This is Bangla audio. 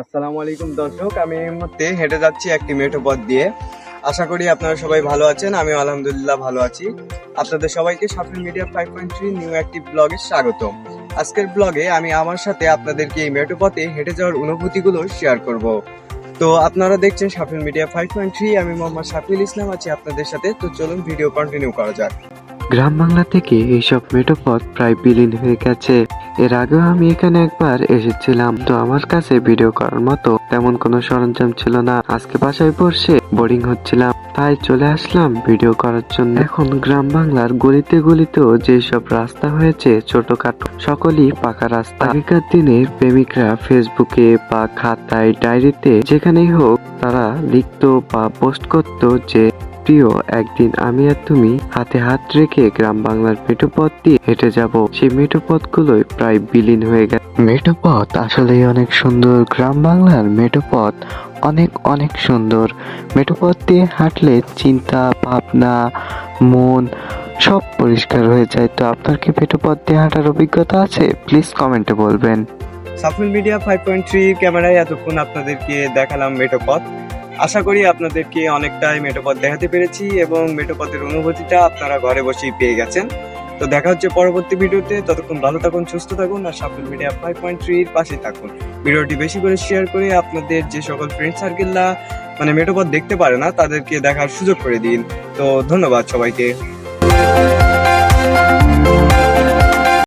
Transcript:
আসসালামু আলাইকুম দর্শক, আমি এই মুহূর্তে হেঁটে যাচ্ছি একটি মেঠো পথ দিয়ে। আশা করি আপনারা সবাই ভালো আছেন আমি আলহামদুলিল্লাহ ভালো আছি। আপনাদের সবাইকে Safal media five point three new একটি ব্লগে স্বাগত। আজকের ব্লগে আমি আমার সাথে আপনাদেরকে এই মেঠো পথে হেঁটে যাওয়ার অনুভূতিগুলো শেয়ার করব। তো আপনারা দেখছেন Safil media five point three, আমি মোহাম্মদ সাফিল ইসলাম আছি আপনাদের সাথে। তো চলুন ভিডিও কন্টিনিউ করা যাক। গ্রাম বাংলা থেকে এইসব মেঠোপথ প্রায় বিলীন হয়ে গেছে। এর আগেও আমি এখানে একবার এসেছিলাম, তো আমার কাছে ভিডিও করার মতো তেমন কোনো সরঞ্জাম ছিল না। আজকে বাসায় বসে বোরিং হচ্ছিলাম, তাই চলে আসলাম ভিডিও করার জন্য। এখন গ্রাম বাংলার গলিতে গলিতেও যেসব রাস্তা হয়েছে, ছোটখাটো সকলই পাকা রাস্তা। আগেকার দিনের প্রেমিকরা ফেসবুকে বা খাতায় ডায়েরিতে যেখানেই হোক তারা লিখতো বা পোস্ট করতো যে প্রিয় একদিন আমি আর তুমি হাতে হাত রেখে গ্রাম বাংলার মেঠোপথ দিয়ে হেঁটে যাব। সেই মেঠোপথ গুলোই প্রায় বিলীন হয়ে গেছে। মেঠোপথ আসলেই অনেক সুন্দর। গ্রাম বাংলার মেঠোপথ অনেক অনেক সুন্দর। মেঠোপথ দিয়ে হাঁটলে চিন্তা ভাবনা মন সব পরিষ্কার হয়ে যায়। তো আপনার কি মেঠোপথ দিয়ে হাঁটার অভিজ্ঞতা আছে? প্লিজ কমেন্টে বলবেন। Safal media five point three ক্যামেরায় এতক্ষণ আপনাদেরকে দেখালাম মেটোপথ আশা করি আপনাদেরকে অনেকটাই মেটোপথ দেখাতে পেরেছি এবং মেটোপথের অনুভূতিটা আপনারা ঘরে বসেই পেয়ে গেছেন। তো দেখা হচ্ছে পরবর্তী ভিডিওতে। ততক্ষণ ভালো থাকুন, সুস্থ থাকুন আর সাফল মিডিয়া ফাইভ পয়েন্ট থ্রির পাশে থাকুন। ভিডিওটি বেশি করে শেয়ার করে আপনাদের যে সকল ফ্রেন্ড সার্কেলরা মানে মেটোপথ দেখতে পারে না, তাদেরকে দেখার সুযোগ করে দিন। তো ধন্যবাদ সবাইকে।